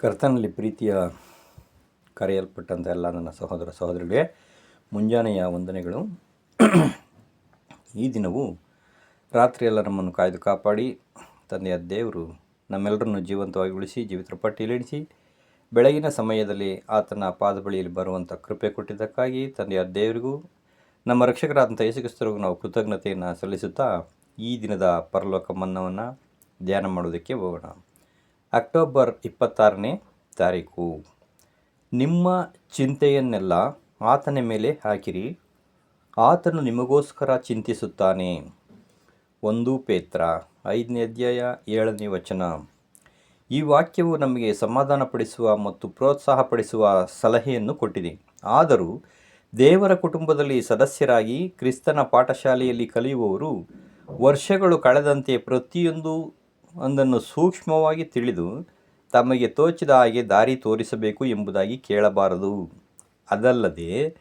ಕರ್ತನಲ್ಲಿ ಪ್ರೀತಿಯ ಕರೆಯಲ್ಪಟ್ಟಂಥ ಎಲ್ಲ ನನ್ನ ಸಹೋದರ ಸಹೋದರಿಗೆ ಮುಂಜಾನೆಯ ವಂದನೆಗಳು. ಈ ದಿನವು ರಾತ್ರಿಯೆಲ್ಲ ನಮ್ಮನ್ನು ಕಾಯ್ದು ಕಾಪಾಡಿ, ತಂದೆಯ ದೇವರು ನಮ್ಮೆಲ್ಲರನ್ನು ಜೀವಂತವಾಗಿ ಉಳಿಸಿ ಜೀವಿತರ ಪಟ್ಟಿಯಲ್ಲಿಡಿಸಿ ಬೆಳಗಿನ ಸಮಯದಲ್ಲಿ ಆತನ ಪಾದ ಬಳಿಯಲ್ಲಿ ಬರುವಂಥ ಕೃಪೆ ಕೊಟ್ಟಿದ್ದಕ್ಕಾಗಿ ತಂದೆಯ ದೇವರಿಗೂ, ನಮ್ಮ ರಕ್ಷಕರಾದಂಥ ಯೇಸುಕ್ರಿಸ್ತರಿಗೂ ನಾವು ಕೃತಜ್ಞತೆಯನ್ನು ಸಲ್ಲಿಸುತ್ತಾ ಈ ದಿನದ ಪರಲೋಕ ಮನ್ನವನ್ನು ಧ್ಯಾನ ಮಾಡೋದಕ್ಕೆ ಹೋಗೋಣ. ಅಕ್ಟೋಬರ್ ಇಪ್ಪತ್ತಾರನೇ ತಾರೀಕು. ನಿಮ್ಮ ಚಿಂತೆಯನ್ನೆಲ್ಲ ಆತನ ಮೇಲೆ ಹಾಕಿರಿ. ಆತನು ನಿಮಗೋಸ್ಕರ ಚಿಂತಿಸುತ್ತಾನೆ. ಒಂದು ಪೇತ್ರ, ಐದನೇ ಅಧ್ಯಾಯ, ಏಳನೇ ವಚನ. ಈ ವಾಕ್ಯವು ನಮಗೆ ಸಮಾಧಾನಪಡಿಸುವ ಮತ್ತು ಪ್ರೋತ್ಸಾಹಪಡಿಸುವ ಸಲಹೆಯನ್ನು ಕೊಟ್ಟಿದೆ. ಆದರೂ ದೇವರ ಕುಟುಂಬದಲ್ಲಿ ಸದಸ್ಯರಾಗಿ ಕ್ರಿಸ್ತನ ಪಾಠಶಾಲೆಯಲ್ಲಿ ಕಲಿಯುವವರು ವರ್ಷಗಳು ಕಳೆದಂತೆ ಪ್ರತಿಯೊಂದು ಒಂದನ್ನು ಸೂಕ್ಷ್ಮವಾಗಿ ತಿಳಿದು ತಮಗೆ ತೋಚಿದ ಹಾಗೆ ದಾರಿ ತೋರಿಸಬೇಕು ಎಂಬುದಾಗಿ ಕೇಳಬಾರದು. ಅದಲ್ಲದೆ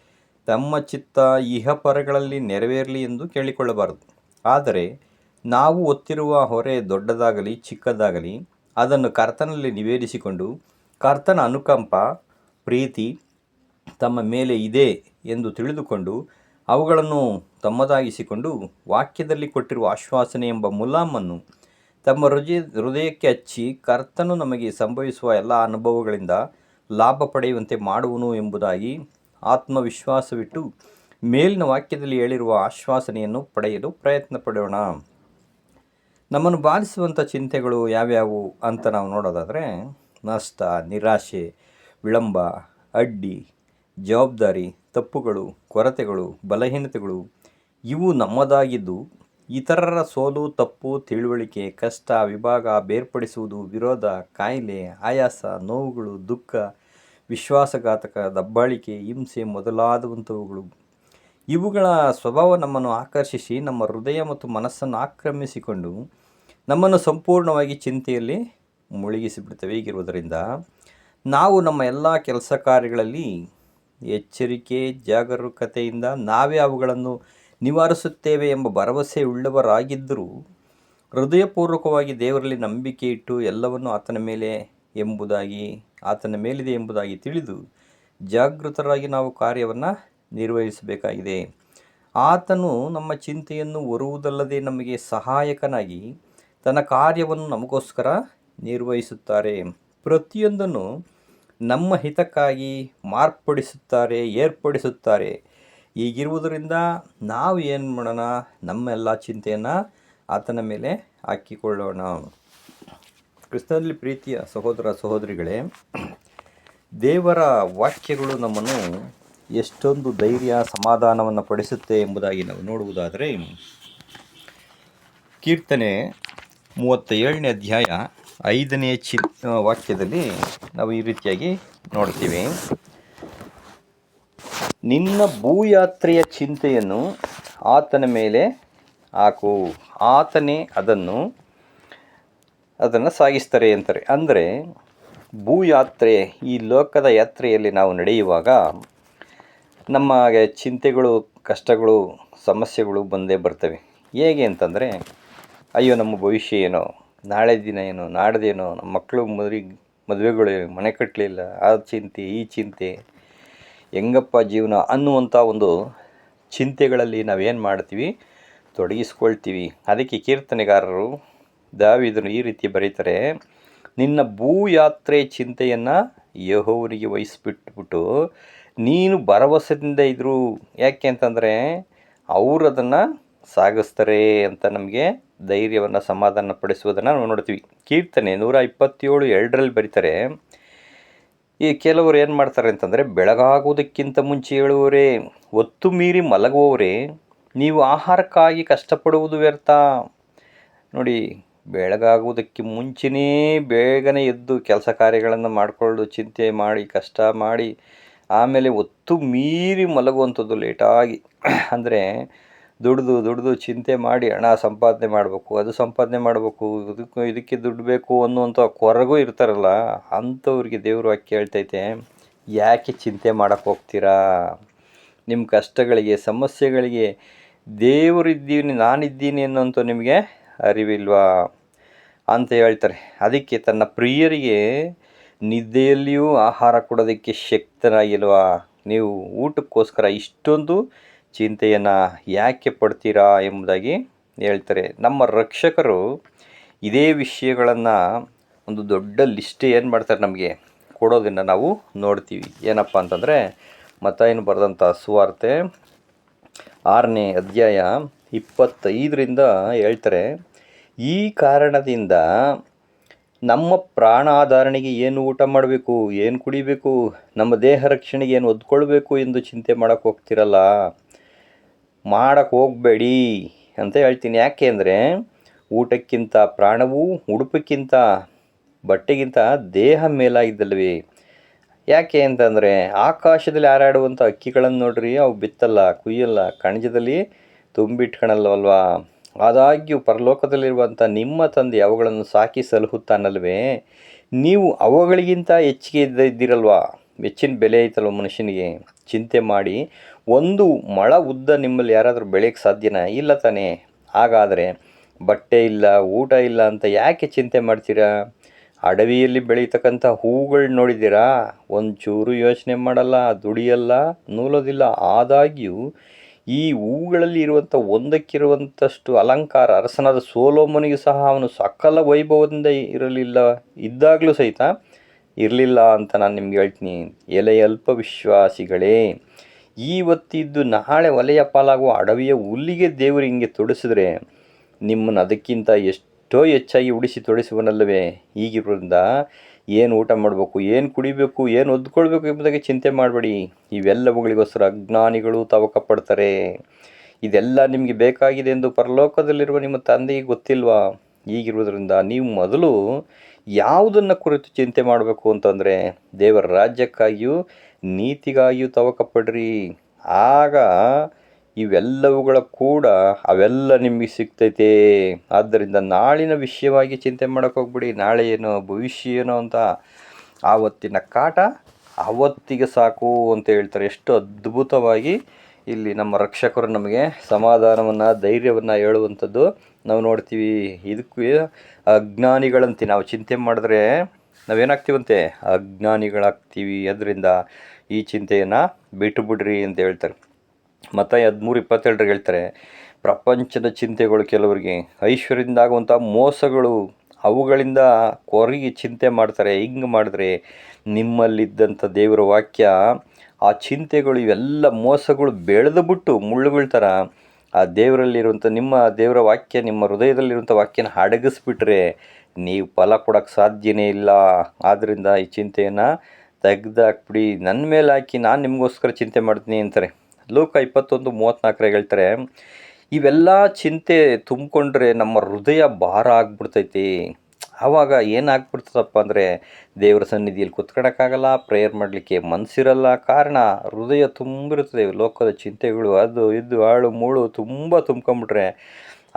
ತಮ್ಮ ಚಿತ್ತ ಇಹಪರಗಳಲ್ಲಿ ನೆರವೇರಲಿ ಎಂದು ಕೇಳಿಕೊಳ್ಳಬಾರದು. ಆದರೆ ನಾವು ಒತ್ತಿರುವ ಹೊರೆ ದೊಡ್ಡದಾಗಲಿ ಚಿಕ್ಕದಾಗಲಿ ಅದನ್ನು ಕರ್ತನಲ್ಲಿ ನಿವೇದಿಸಿಕೊಂಡು ಕರ್ತನ ಅನುಕಂಪ, ಪ್ರೀತಿ ತಮ್ಮ ಮೇಲೆ ಇದೆ ಎಂದು ತಿಳಿದುಕೊಂಡು ಅವುಗಳನ್ನು ತಮ್ಮದಾಗಿಸಿಕೊಂಡು ವಾಕ್ಯದಲ್ಲಿ ಕೊಟ್ಟಿರುವ ಆಶ್ವಾಸನೆ ಎಂಬ ಮುಲಾಮನ್ನು ತಮ್ಮ ಹೃದಯ ಹೃದಯಕ್ಕೆ ಹಚ್ಚಿ ಕರ್ತನು ನಮಗೆ ಸಂಭವಿಸುವ ಎಲ್ಲ ಅನುಭವಗಳಿಂದ ಲಾಭ ಪಡೆಯುವಂತೆ ಮಾಡುವನು ಎಂಬುದಾಗಿ ಆತ್ಮವಿಶ್ವಾಸವಿಟ್ಟು ಮೇಲಿನ ವಾಕ್ಯದಲ್ಲಿ ಹೇಳಿರುವ ಆಶ್ವಾಸನೆಯನ್ನು ಪಡೆಯಲು ಪ್ರಯತ್ನ ಪಡೋಣ. ನಮ್ಮನ್ನು ಬಾಧಿಸುವಂಥ ಚಿಂತೆಗಳು ಯಾವ್ಯಾವು ಅಂತ ನಾವು ನೋಡೋದಾದರೆ, ನಷ್ಟ, ನಿರಾಶೆ, ವಿಳಂಬ, ಅಡ್ಡಿ, ಜವಾಬ್ದಾರಿ, ತಪ್ಪುಗಳು, ಕೊರತೆಗಳು, ಬಲಹೀನತೆಗಳು, ಇವು ನಮ್ಮದಾಗಿದ್ದು ಇತರರ ಸೋಲು, ತಪ್ಪು, ತಿಳುವಳಿಕೆ, ಕಷ್ಟ, ವಿಭಾಗ ಬೇರ್ಪಡಿಸುವುದು, ವಿರೋಧ, ಕಾಯಿಲೆ, ಆಯಾಸ, ನೋವುಗಳು, ದುಃಖ, ವಿಶ್ವಾಸಘಾತಕ, ದಬ್ಬಾಳಿಕೆ, ಹಿಂಸೆ ಮೊದಲಾದಂಥವುಗಳು ಇವುಗಳ ಸ್ವಭಾವ ನಮ್ಮನ್ನು ಆಕರ್ಷಿಸಿ, ನಮ್ಮ ಹೃದಯ ಮತ್ತು ಮನಸ್ಸನ್ನು ಆಕ್ರಮಿಸಿಕೊಂಡು ನಮ್ಮನ್ನು ಸಂಪೂರ್ಣವಾಗಿ ಚಿಂತೆಯಲ್ಲಿ ಮುಳುಗಿಸಿಬಿಡ್ತವೆ ಹೀಗಿರುವುದರಿಂದ ನಾವು ನಮ್ಮ ಎಲ್ಲ ಕೆಲಸ ಕಾರ್ಯಗಳಲ್ಲಿ ಎಚ್ಚರಿಕೆ, ಜಾಗರೂಕತೆಯಿಂದ ನಾವೇ ಅವುಗಳನ್ನು ನಿವಾರಿಸುತ್ತೇವೆ ಎಂಬ ಭರವಸೆ ಉಳ್ಳವರಾಗಿದ್ದರೂ ಹೃದಯಪೂರ್ವಕವಾಗಿ ದೇವರಲ್ಲಿ ನಂಬಿಕೆ ಇಟ್ಟು ಎಲ್ಲವನ್ನು ಆತನ ಮೇಲೆ ಎಂಬುದಾಗಿ, ಆತನ ಮೇಲಿದೆ ಎಂಬುದಾಗಿ ತಿಳಿದು ಜಾಗೃತರಾಗಿ ನಾವು ಕಾರ್ಯವನ್ನು ನಿರ್ವಹಿಸಬೇಕಾಗಿದೆ. ಆತನು ನಮ್ಮ ಚಿಂತೆಯನ್ನು ಒರುವುದಲ್ಲದೆ ನಮಗೆ ಸಹಾಯಕನಾಗಿ ತನ್ನ ಕಾರ್ಯವನ್ನು ನಮಗೋಸ್ಕರ ನಿರ್ವಹಿಸುತ್ತಾರೆ. ಪ್ರತಿಯೊಂದನ್ನು ನಮ್ಮ ಹಿತಕ್ಕಾಗಿ ಮಾರ್ಪಡಿಸುತ್ತಾರೆ, ಏರ್ಪಡಿಸುತ್ತಾರೆ. ಹೀಗಿರುವುದರಿಂದ ನಾವು ಏನು ಮಾಡೋಣ? ನಮ್ಮೆಲ್ಲ ಚಿಂತೆಯನ್ನು ಆತನ ಮೇಲೆ ಹಾಕಿಕೊಳ್ಳೋಣ. ಕ್ರಿಸ್ತನಲ್ಲಿ ಪ್ರೀತಿಯ ಸಹೋದರ ಸಹೋದರಿಗಳೇ, ದೇವರ ವಾಕ್ಯಗಳು ನಮ್ಮನ್ನು ಎಷ್ಟೊಂದು ಧೈರ್ಯ, ಸಮಾಧಾನವನ್ನು ಪಡಿಸುತ್ತೆ ಎಂಬುದಾಗಿ ನಾವು ನೋಡುವುದಾದರೆ, ಕೀರ್ತನೆ ಮೂವತ್ತ ಏಳನೇ ಅಧ್ಯಾಯ ಐದನೇ ಚಿ ವಾಕ್ಯದಲ್ಲಿ ನಾವು ಈ ರೀತಿಯಾಗಿ ನೋಡ್ತೀವಿ. ನಿನ್ನ ಭೂಯಾತ್ರೆಯ ಚಿಂತೆಯನ್ನು ಆತನ ಮೇಲೆ ಹಾಕು. ಆತನೇ ಅದನ್ನು ಅದನ್ನು ಸಾಗಿಸ್ತಾರೆ ಅಂತಾರೆ. ಅಂದರೆ, ಭೂಯಾತ್ರೆ, ಈ ಲೋಕದ ಯಾತ್ರೆಯಲ್ಲಿ ನಾವು ನಡೆಯುವಾಗ ನಮಗೆ ಚಿಂತೆಗಳು, ಕಷ್ಟಗಳು, ಸಮಸ್ಯೆಗಳು ಬಂದೇ ಬರ್ತವೆ. ಹೇಗೆ ಅಂತಂದರೆ, ಅಯ್ಯೋ, ನಮ್ಮ ಭವಿಷ್ಯ ಏನೋ, ನಾಳೆ ದಿನ ಏನೋ, ನಾಡ್ದೇನೋ, ನಮ್ಮ ಮಕ್ಕಳು ಮದುವೆ, ಮದುವೆಗಳು, ಮನೆ ಕಟ್ಟಲಿಲ್ಲ, ಆ ಚಿಂತೆ, ಈ ಚಿಂತೆ ಹೆಂಗಪ್ಪ ಜೀವನ ಅನ್ನುವಂಥ ಒಂದು ಚಿಂತೆಗಳಲ್ಲಿ ನಾವೇನು ಮಾಡ್ತೀವಿ? ತೊಡಗಿಸ್ಕೊಳ್ತೀವಿ. ಅದಕ್ಕೆ ಕೀರ್ತನೆಗಾರರು ದಾವಿದನು ಈ ರೀತಿ ಬರೀತಾರೆ, ನಿನ್ನ ಭೂಯಾತ್ರೆ ಚಿಂತೆಯನ್ನು ಯಹೋವನಿಗೆ ವಹಿಸ್ಬಿಟ್ಬಿಟ್ಟು ನೀನು ಭರವಸೆಯಿಂದ ಇದ್ರು ಯಾಕೆ ಅಂತಂದರೆ ಅವರು ಅದನ್ನು ಸಾಗಿಸ್ತಾರೆ ಅಂತ ನಮಗೆ ಧೈರ್ಯವನ್ನು ಸಮಾಧಾನ ಪಡಿಸುವುದನ್ನು ನಾವು ನೋಡ್ತೀವಿ. ಕೀರ್ತನೆ ನೂರ ಇಪ್ಪತ್ತೇಳು ಎರಡರಲ್ಲಿ ಬರೀತಾರೆ ಈ ಕೆಲವರು ಏನು ಮಾಡ್ತಾರೆ ಅಂತಂದರೆ, ಬೆಳಗಾಗುವುದಕ್ಕಿಂತ ಮುಂಚೆ ಹೇಳುವವರೇ, ಒತ್ತು ಮೀರಿ ಮಲಗುವವರೇ, ನೀವು ಆಹಾರಕ್ಕಾಗಿ ಕಷ್ಟಪಡುವುದು ವ್ಯರ್ಥ. ನೋಡಿ, ಬೆಳಗಾಗುವುದಕ್ಕೆ ಮುಂಚೆನೇ ಬೇಗನೆ ಎದ್ದು ಕೆಲಸ ಕಾರ್ಯಗಳನ್ನು ಮಾಡಿಕೊಳ್ಳೋದು ಚಿಂತೆ ಮಾಡಿ, ಕಷ್ಟ ಮಾಡಿ, ಆಮೇಲೆ ಒತ್ತು ಮೀರಿ ಮಲಗುವಂಥದ್ದು ಲೇಟಾಗಿ. ಅಂದರೆ ದುಡ್ದು, ದುಡಿದು ಚಿಂತೆ ಮಾಡಿ ಹಣ ಸಂಪಾದನೆ ಮಾಡಬೇಕು. ಅದು ಸಂಪಾದನೆ ಮಾಡಬೇಕು. ಇದಕ್ಕೆ ಇದಕ್ಕೆ ದುಡ್ಡು ಬೇಕು ಅನ್ನುವಂಥ ಕೊರಗೂ ಇರ್ತಾರಲ್ಲ, ಅಂಥವ್ರಿಗೆ ದೇವರು ವಾಕ್ಯ ಹೇಳ್ತೈತೆ ಯಾಕೆ ಚಿಂತೆ ಮಾಡೋಕೆ ಹೋಗ್ತೀರಾ? ನಿಮ್ಮ ಕಷ್ಟಗಳಿಗೆ, ಸಮಸ್ಯೆಗಳಿಗೆ ದೇವರಿದ್ದೀನಿ, ನಾನಿದ್ದೀನಿ ಅನ್ನೋಂಥ ನಿಮಗೆ ಅರಿವಿಲ್ವಾ? ಅಂತ ಹೇಳ್ತಾರೆ. ಅದಕ್ಕೆ ತನ್ನ ಪ್ರಿಯರಿಗೆ ನಿದ್ದೆಯಲ್ಲಿಯೂ ಆಹಾರ ಕೊಡೋದಕ್ಕೆ ಶಕ್ತನಾಗಿಲ್ವಾ? ನೀವು ಊಟಕ್ಕೋಸ್ಕರ ಇಷ್ಟೊಂದು ಚಿಂತೆಯನ್ನು ಯಾಕೆ ಪಡ್ತೀರಾ ಎಂಬುದಾಗಿ ಹೇಳ್ತಾರೆ. ನಮ್ಮ ರಕ್ಷಕರು ಇದೇ ವಿಷಯಗಳನ್ನು ಒಂದು ದೊಡ್ಡ ಲಿಸ್ಟ್ ಏನು ಮಾಡ್ತಾರೆ ನಮಗೆ? ಕೊಡೋದನ್ನು ನಾವು ನೋಡ್ತೀವಿ. ಏನಪ್ಪ ಅಂತಂದರೆ ಮತ್ತಾಯನು ಬರೆದಂಥ ಸುವಾರ್ತೆ ಆರನೇ ಅಧ್ಯಾಯ ಇಪ್ಪತ್ತೈದರಿಂದ ಹೇಳ್ತಾರೆ, ಈ ಕಾರಣದಿಂದ ನಮ್ಮ ಪ್ರಾಣಾಧಾರಣೆಗೆ ಏನು ಊಟ ಮಾಡಬೇಕು, ಏನು ಕುಡಿಬೇಕು, ನಮ್ಮ ದೇಹ ರಕ್ಷಣೆಗೆ ಏನು ಒದ್ಕೊಳ್ಬೇಕು ಎಂದು ಚಿಂತೆ ಮಾಡೋಕ್ಕೆ ಹೋಗ್ತಿರಲ್ಲ? ಮಾಡಕ್ಕೆ ಹೋಗಬೇಡಿ ಅಂತ ಹೇಳ್ತೀನಿ. ಯಾಕೆ ಅಂದರೆ ಊಟಕ್ಕಿಂತ ಪ್ರಾಣವು ಉಡುಪಕ್ಕಿಂತ ಬಟ್ಟೆಗಿಂತ ದೇಹ ಮೇಲಾಗಿದ್ದಲ್ವೇ? ಯಾಕೆ ಅಂತಂದರೆ ಆಕಾಶದಲ್ಲಿ ಹಾರಾಡುವಂಥ ಅಕ್ಕಿಗಳನ್ನು ನೋಡ್ರಿ, ಅವು ಬಿತ್ತಲ್ಲ, ಕುಯ್ಯಲ್ಲ ಕಣಜದಲ್ಲಿ ತುಂಬಿಟ್ಕೊಳಲ್ವಲ್ವಾ ಆದಾಗ್ಯೂ ಪರಲೋಕದಲ್ಲಿರುವಂಥ ನಿಮ್ಮ ತಂದೆ ಅವುಗಳನ್ನು ಸಾಕಿ ಸಲಹುತ್ತಾನಲ್ವೇ? ನೀವು ಅವುಗಳಿಗಿಂತ ಹೆಚ್ಚಿಗೆ ಇದ್ದ ಇದ್ದಿರಲ್ವಾ? ಹೆಚ್ಚಿನ ಬೆಲೆ ಐತಲ್ವ ಮನುಷ್ಯನಿಗೆ? ಚಿಂತೆ ಮಾಡಿ ಒಂದು ಮಳ ಉದ್ದ ನಿಮ್ಮಲ್ಲಿ ಯಾರಾದರೂ ಬೆಳೆಯೋಕ್ಕೆ ಸಾಧ್ಯನಾ? ಇಲ್ಲ ತಾನೇ. ಹಾಗಾದರೆ ಬಟ್ಟೆ ಇಲ್ಲ, ಊಟ ಇಲ್ಲ ಅಂತ ಯಾಕೆ ಚಿಂತೆ ಮಾಡ್ತೀರಾ? ಅಡವಿಯಲ್ಲಿ ಬೆಳೀತಕ್ಕಂಥ ಹೂಗಳು ನೋಡಿದ್ದೀರಾ? ಒಂಚೂರು ಯೋಚನೆ ಮಾಡಲ್ಲ, ದುಡಿಯಲ್ಲ, ನೂಲೋದಿಲ್ಲ. ಆದಾಗ್ಯೂ ಈ ಹೂಗಳಲ್ಲಿ ಇರುವಂಥ ಒಂದಕ್ಕಿರುವಂಥಷ್ಟು ಅಲಂಕಾರ, ಅರಸನಾದ ಸೋಲೋಮನಿಗೆ ಸಹ ಅವನು ಸಕಲ ವೈಭವದಿಂದ ಇರಲಿಲ್ಲ, ಇದ್ದಾಗಲೂ ಸಹಿತ ಇರಲಿಲ್ಲ ಅಂತ ನಾನು ನಿಮ್ಗೆ ಹೇಳ್ತೀನಿ. ಎಲೆ ಅಲ್ಪ ವಿಶ್ವಾಸಿಗಳೇ ಇವತ್ತಿದ್ದು ನಾಳೆ ಒಲೆಯ ಪಾಲಾಗುವ ಅಡವಿಯ ಹುಲ್ಲಿಗೆ ದೇವರು ಹಿಂಗೆ ತೊಡಿಸಿದ್ರೆ ನಿಮ್ಮನ್ನು ಅದಕ್ಕಿಂತ ಎಷ್ಟೋ ಹೆಚ್ಚಾಗಿ ಉಡಿಸಿ ತೊಡಿಸುವನಲ್ಲವೇ? ಹೀಗಿರೋದ್ರಿಂದ ಏನು ಊಟ ಮಾಡಬೇಕು, ಏನು ಕುಡಿಬೇಕು, ಏನು ಒದ್ಕೊಳ್ಬೇಕು ಎಂಬುದಾಗಿ ಚಿಂತೆ ಮಾಡಬೇಡಿ. ಇವೆಲ್ಲವುಗಳಿಗೋಸ್ಕರ ಅಜ್ಞಾನಿಗಳು ತವಕ ಪಡ್ತಾರೆ ಇದೆಲ್ಲ ನಿಮಗೆ ಬೇಕಾಗಿದೆ ಎಂದು ಪರಲೋಕದಲ್ಲಿರುವ ನಿಮ್ಮ ತಂದೆಗೆ ಗೊತ್ತಿಲ್ವಾ? ಈಗಿರುವುದರಿಂದ ನೀವು ಮೊದಲು ಯಾವುದನ್ನು ಕುರಿತು ಚಿಂತೆ ಮಾಡಬೇಕು ಅಂತಂದರೆ ದೇವರ ರಾಜ್ಯಕ್ಕಾಗಿಯೂ ನೀತಿಗಾಗಿಯೂ ತವಕ ಪಡ್ರಿ ಆಗ ಇವೆಲ್ಲವುಗಳ ಕೂಡ ಅವೆಲ್ಲ ನಿಮಗೆ ಸಿಗ್ತೈತೆ. ಆದ್ದರಿಂದ ನಾಳಿನ ವಿಷಯವಾಗಿ ಚಿಂತೆ ಮಾಡೋಕ್ಕೋಗ್ಬಿಡಿ ನಾಳೆ ಏನೋ ಭವಿಷ್ಯ ಏನೋ ಅಂತ ಆವತ್ತಿನ ಕಾಟ ಆವತ್ತಿಗೆ ಸಾಕು ಅಂತ ಹೇಳ್ತಾರೆ. ಎಷ್ಟು ಅದ್ಭುತವಾಗಿ ಇಲ್ಲಿ ನಮ್ಮ ರಕ್ಷಕರು ನಮಗೆ ಸಮಾಧಾನವನ್ನು, ಧೈರ್ಯವನ್ನು ಹೇಳುವಂಥದ್ದು ನಾವು ನೋಡ್ತೀವಿ. ಇದಕ್ಕೆ ಅಜ್ಞಾನಿಗಳಂತೆ ನಾವು ಚಿಂತೆ ಮಾಡಿದ್ರೆ ನಾವೇನಾಗ್ತೀವಂತೆ? ಅಜ್ಞಾನಿಗಳಾಗ್ತೀವಿ. ಅದರಿಂದ ಈ ಚಿಂತೆಯನ್ನು ಬಿಟ್ಟು ಬಿಡ್ರಿ ಅಂತ ಹೇಳ್ತಾರೆ. ಮತ್ತು ಹದಿಮೂರು ಇಪ್ಪತ್ತೆರಡರಿಗೆ ಹೇಳ್ತಾರೆ, ಪ್ರಪಂಚದ ಚಿಂತೆಗಳು ಕೆಲವರಿಗೆ ಐಶ್ವರ್ಯದಿಂದ ಆಗುವಂಥ ಮೋಸಗಳು, ಅವುಗಳಿಂದ ಕೊರಗಿ ಚಿಂತೆ ಮಾಡ್ತಾರೆ. ಹಿಂಗೆ ಮಾಡಿದ್ರೆ ನಿಮ್ಮಲ್ಲಿದ್ದಂಥ ದೇವರ ವಾಕ್ಯ, ಆ ಚಿಂತೆಗಳು ಇವೆಲ್ಲ ಮೋಸಗಳು ಬೆಳೆದು ಬಿಟ್ಟು ಮುಳ್ಳುಗಳ ಥರ ಆ ದೇವರಲ್ಲಿರುವಂಥ ನಿಮ್ಮ ದೇವರ ವಾಕ್ಯ, ನಿಮ್ಮ ಹೃದಯದಲ್ಲಿರುವಂಥ ವಾಕ್ಯನ ಅಡಗಿಸ್ಬಿಟ್ರೆ ನೀವು ಫಲ ಕೊಡೋಕ್ಕೆ ಸಾಧ್ಯನೇ ಇಲ್ಲ. ಆದ್ದರಿಂದ ಈ ಚಿಂತೆಯನ್ನು ತೆಗ್ದಾಕ್ಬಿಡಿ. ನನ್ನ ಮೇಲೆ ಹಾಕಿ ನಾನು ನಿಮಗೋಸ್ಕರ ಚಿಂತೆ ಮಾಡ್ತೀನಿ ಅಂತಾರೆ. ಲೋಕ ಇಪ್ಪತ್ತೊಂದು ಮೂವತ್ತ್ನಾಲ್ಕರಾಗ ಹೇಳ್ತಾರೆ, ಇವೆಲ್ಲ ಚಿಂತೆ ತುಂಬಿಕೊಂಡ್ರೆ ನಮ್ಮ ಹೃದಯ ಭಾರ ಆಗ್ಬಿಡ್ತೈತಿ. ಆವಾಗ ಏನಾಗ್ಬಿಡ್ತದಪ್ಪ ಅಂದರೆ ದೇವರ ಸನ್ನಿಧಿಯಲ್ಲಿ ಕುತ್ಕೊಳಕ್ಕಾಗಲ್ಲ ಪ್ರೇಯರ್ ಮಾಡಲಿಕ್ಕೆ ಮನಸ್ಸಿರಲ್ಲ ಕಾರಣ ಹೃದಯ ತುಂಬಿರುತ್ತದೆ. ಲೋಕದ ಚಿಂತೆಗಳು ಅದು ಇದು ಆಳು ಮೂಳು ತುಂಬ ತುಂಬ್ಕೊಂಬಿಟ್ರೆ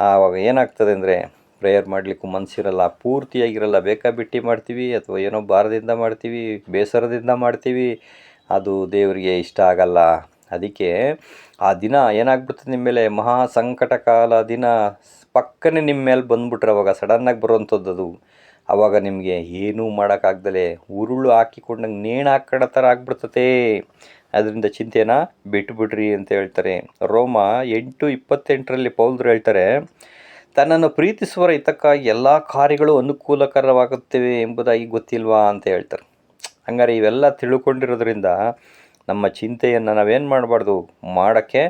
ಆವಾಗ ಏನಾಗ್ತದೆ ಅಂದರೆ ಪ್ರೇಯರ್ ಮಾಡಲಿಕ್ಕೂ ಮನಸ್ಸಿರಲ್ಲ ಪೂರ್ತಿಯಾಗಿರಲ್ಲ. ಬೇಕಾಬಿಟ್ಟಿ ಮಾಡ್ತೀವಿ, ಅಥವಾ ಏನೋ ಭಾರದಿಂದ ಮಾಡ್ತೀವಿ, ಬೇಸರದಿಂದ ಮಾಡ್ತೀವಿ, ಅದು ದೇವರಿಗೆ ಇಷ್ಟ ಆಗಲ್ಲ. ಅದಕ್ಕೆ ಆ ದಿನ ಏನಾಗ್ಬಿಡ್ತದೆ ನಿಮ್ಮ ಮೇಲೆ? ಮಹಾ ಸಂಕಟ ಕಾಲ ದಿನ ಪಕ್ಕನೆ ನಿಮ್ಮ ಮೇಲೆ ಬಂದ್ಬಿಟ್ರೆ ಅವಾಗ ಸಡನ್ನಾಗಿ ಬರುವಂಥದ್ದು ಅದು. ಆವಾಗ ನಿಮಗೆ ಏನೂ ಮಾಡೋಕ್ಕಾಗ್ದಲೆ. ಉರುಳು ಹಾಕಿಕೊಂಡಂಗೆ ನೇಣು ಹಾಕೋ ಥರ ಆಗ್ಬಿಡ್ತತೆ. ಅದರಿಂದ ಚಿಂತೆನ ಬಿಟ್ಬಿಡ್ರಿ ಅಂತ ಹೇಳ್ತಾರೆ. ರೋಮ ಎಂಟು ಇಪ್ಪತ್ತೆಂಟರಲ್ಲಿ ಪೌಲ್ದ್ರು ಹೇಳ್ತಾರೆ ತನ್ನನ್ನು ಪ್ರೀತಿಸುವರ ಹಿತಕ್ಕಾಗಿ ಎಲ್ಲ ಕಾರ್ಯಗಳು ಅನುಕೂಲಕರವಾಗುತ್ತವೆ ಎಂಬುದಾಗಿ ಗೊತ್ತಿಲ್ವಾ ಅಂತ ಹೇಳ್ತಾರೆ. ಹಂಗಾರೆ ಇವೆಲ್ಲ ತಿಳ್ಕೊಂಡಿರೋದ್ರಿಂದ ನಮ್ಮ ಚಿಂತೆಯನ್ನು ನಾವೇನು ಮಾಡಬಾರ್ದು? ಮಾಡೋಕ್ಕೆ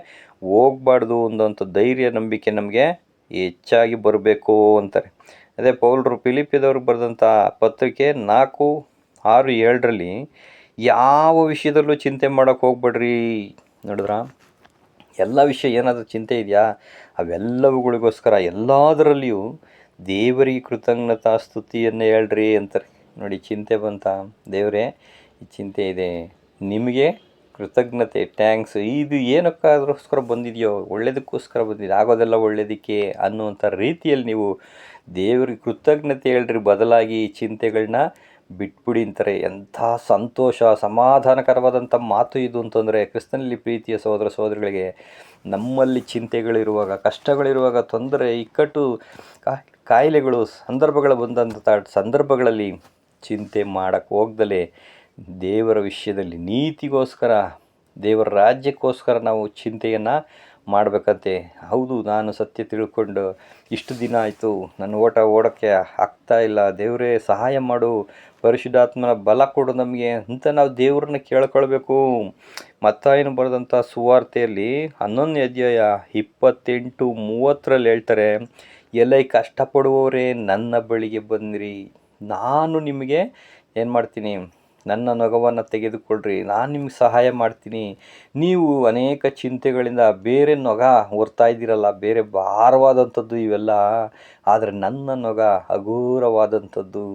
ಹೋಗ್ಬಾರ್ದು ಅನ್ನೋಂಥ ಧೈರ್ಯ, ನಂಬಿಕೆ ನಮಗೆ ಹೆಚ್ಚಾಗಿ ಬರಬೇಕು ಅಂತಾರೆ. ಅದೇ ಪೌಲ್ರು ಫಿಲಿಪಿದವ್ರು ಬರೆದಂಥ ಪತ್ರಿಕೆ ನಾಲ್ಕು, ಆರು, ಏಳರಲ್ಲಿ ಯಾವ ವಿಷಯದಲ್ಲೂ ಚಿಂತೆ ಮಾಡೋಕ್ಕೆ ಹೋಗ್ಬೇಡ್ರಿ ನೋಡಿದ್ರಾ? ಎಲ್ಲ ವಿಷಯ ಏನಾದರೂ ಚಿಂತೆ ಇದೆಯಾ? ಅವೆಲ್ಲವುಗಳಿಗೋಸ್ಕರ ಎಲ್ಲದರಲ್ಲಿಯೂ ದೇವರಿಗೆ ಕೃತಜ್ಞತಾ ಸ್ತುತಿಯನ್ನು ಹೇಳ್ರಿ ಅಂತಾರೆ. ನೋಡಿ, ಚಿಂತೆ ಬಂತ. ದೇವರೇ, ಈ ಚಿಂತೆ ಇದೆ. ನಿಮಗೆ ಕೃತಜ್ಞತೆ ಟ್ಯಾಂಕ್ಸ್ ಇದು ಏನಕ್ಕಾದ್ರೋಸ್ಕರ ಬಂದಿದೆಯೋ, ಒಳ್ಳೇದಕ್ಕೋಸ್ಕರ ಬಂದಿದೆ, ಆಗೋದೆಲ್ಲ ಒಳ್ಳೆಯದಕ್ಕೆ ಅನ್ನುವಂಥ ರೀತಿಯಲ್ಲಿ ನೀವು ದೇವರಿಗೆ ಕೃತಜ್ಞತೆ ಹೇಳ್ರಿ, ಬದಲಾಗಿ ಈ ಚಿಂತೆಗಳನ್ನ ಬಿಟ್ಬಿಡಿ ಅಂತಾರೆ ಎಂಥ ಸಂತೋಷ, ಸಮಾಧಾನಕರವಾದಂಥ ಮಾತು ಇದು ಅಂತಂದರೆ ಕ್ರಿಸ್ತನಲ್ಲಿ ಪ್ರೀತಿಯ ಸಹೋದರ ಸಹೋದರಿಗಳಿಗೆ ನಮ್ಮಲ್ಲಿ ಚಿಂತೆಗಳಿರುವಾಗ, ಕಷ್ಟಗಳಿರುವಾಗ ತೊಂದರೆ, ಇಕ್ಕಟ್ಟು ಕಾಯಿಲೆಗಳು, ಸಂದರ್ಭಗಳು ಬಂದಂಥ ಸಂದರ್ಭಗಳಲ್ಲಿ ಚಿಂತೆ ಮಾಡೋಕ್ಕೆ ಹೋಗ್ದಲೇ ದೇವರ ವಿಷಯದಲ್ಲಿ ನೀತಿಗೋಸ್ಕರ, ದೇವರ ರಾಜ್ಯಕ್ಕೋಸ್ಕರ ನಾವು ಚಿಂತೆಯನ್ನು ಮಾಡಬೇಕಂತೆ. ಹೌದು, ನಾನು ಸತ್ಯ ತಿಳ್ಕೊಂಡು ಇಷ್ಟು ದಿನ ಆಯಿತು, ನನ್ನ ಓಟ ಓಡೋಕ್ಕೆ ಆಗ್ತಾ ಇಲ್ಲ. ದೇವರೇ, ಸಹಾಯ ಮಾಡು. ಪರಿಶುದ್ಧಾತ್ಮನ ಬಲ ಕೊಡು ನಮಗೆ ಅಂತ ನಾವು ದೇವ್ರನ್ನ ಕೇಳ್ಕೊಳ್ಬೇಕು. ಮತ್ತಾಯನು ಬರೆದಂಥ ಸುವಾರ್ತೆಯಲ್ಲಿ ಹನ್ನೊಂದನೇ ಅಧ್ಯಾಯ ಇಪ್ಪತ್ತೆಂಟು ಮೂವತ್ತರಲ್ಲಿ ಹೇಳ್ತಾರೆ ಎಲ್ಲ ಕಷ್ಟಪಡುವವರೇ ನನ್ನ ಬಳಿಗೆ ಬಂದಿರಿ. ನಾನು ನಿಮಗೆ ಏನು ಮಾಡ್ತೀನಿ ನನ್ನ ನೊಗವನ್ನು ತೆಗೆದುಕೊಳ್ಳ್ರಿ ನಾನು ನಿಮ್ಗೆ ಸಹಾಯ ಮಾಡ್ತೀನಿ. ನೀವು ಅನೇಕ ಚಿಂತೆಗಳಿಂದ ಬೇರೆ ನೊಗ ಹೊರ್ತಾ ಇದ್ದೀರಲ್ಲ, ಬೇರೆ ಭಾರವಾದಂಥದ್ದು ಇವೆಲ್ಲ. ಆದರೆ ನನ್ನ ನೊಗ ಹಗೂರವಾದಂಥದ್ದು.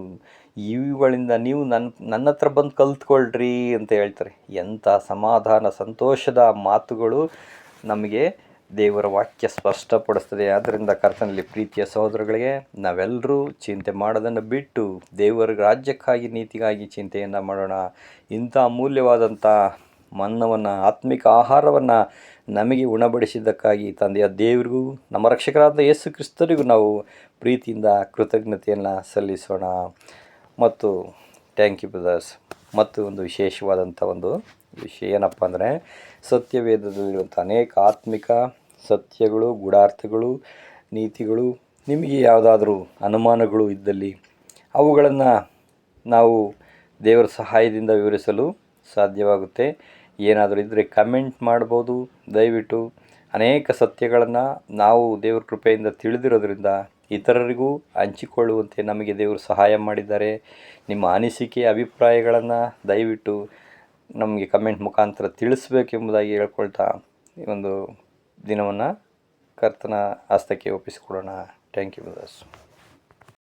ಇವುಗಳಿಂದ ನೀವು ನನ್ನ ನನ್ನ ಹತ್ರ ಬಂದು ಕಲ್ತ್ಕೊಳ್ರಿ ಅಂತ ಹೇಳ್ತಾರೆ. ಎಂಥ ಸಮಾಧಾನ, ಸಂತೋಷದ ಮಾತುಗಳು ನಮಗೆ ದೇವರ ವಾಕ್ಯ ಸ್ಪಷ್ಟಪಡಿಸ್ತದೆ ಆದ್ದರಿಂದ ಕರ್ತನಲ್ಲಿ ಪ್ರೀತಿಯ ಸಹೋದರಗಳಿಗೆ ನಾವೆಲ್ಲರೂ ಚಿಂತೆ ಮಾಡೋದನ್ನು ಬಿಟ್ಟು ದೇವರ ರಾಜ್ಯಕ್ಕಾಗಿ, ನೀತಿಗಾಗಿ ಚಿಂತೆಯನ್ನು ಮಾಡೋಣ. ಇಂಥ ಅಮೂಲ್ಯವಾದಂಥ ಮನ್ನವನ್ನು, ಆತ್ಮಿಕ ಆಹಾರವನ್ನು ನಮಗೆ ಉಣಬಡಿಸಿದ್ದಕ್ಕಾಗಿ ತಂದೆಯ ದೇವರಿಗೂ, ನಮ್ಮ ರಕ್ಷಕರಾದ ಯೇಸು ಕ್ರಿಸ್ತರಿಗೂ ನಾವು ಪ್ರೀತಿಯಿಂದ ಕೃತಜ್ಞತೆಯನ್ನು ಸಲ್ಲಿಸೋಣ. ಮತ್ತು ಥ್ಯಾಂಕ್ ಯು ಬ್ರದರ್ಸ್. ಮತ್ತು ಒಂದು ವಿಶೇಷವಾದಂಥ ಒಂದು ವಿಷಯ ಏನಪ್ಪ ಅಂದರೆ, ಸತ್ಯವೇದದಲ್ಲಿರುವಂಥ ಅನೇಕ ಆತ್ಮಿಕ ಸತ್ಯಗಳು, ಗೂಢಾರ್ಥಗಳು, ನೀತಿಗಳು, ನಿಮಗೆ ಯಾವುದಾದ್ರೂ ಅನುಮಾನಗಳು ಇದ್ದಲ್ಲಿ ಅವುಗಳನ್ನು ನಾವು ದೇವರ ಸಹಾಯದಿಂದ ವಿವರಿಸಲು ಸಾಧ್ಯವಾಗುತ್ತೆ. ಏನಾದರೂ ಇದ್ದರೆ ಕಮೆಂಟ್ ಮಾಡ್ಬೋದು. ದಯವಿಟ್ಟು ಅನೇಕ ಸತ್ಯಗಳನ್ನು ನಾವು ದೇವ್ರ ಕೃಪೆಯಿಂದ ತಿಳಿದಿರೋದ್ರಿಂದ ಇತರರಿಗೂ ಹಂಚಿಕೊಳ್ಳುವಂತೆ ನಮಗೆ ದೇವರು ಸಹಾಯ ಮಾಡಿದ್ದಾರೆ. ನಿಮ್ಮ ಅನಿಸಿಕೆ, ಅಭಿಪ್ರಾಯಗಳನ್ನು ದಯವಿಟ್ಟು ನಮಗೆ ಕಮೆಂಟ್ ಮುಖಾಂತರ ತಿಳಿಸ್ಬೇಕೆಂಬುದಾಗಿ ಹೇಳ್ಕೊಳ್ತಾ ಈ ಒಂದು ದಿನವನ್ನು ಕರ್ತನ ಹಸ್ತಕ್ಕೆ ಒಪ್ಪಿಸಿಕೊಡೋಣ. Thank you brothers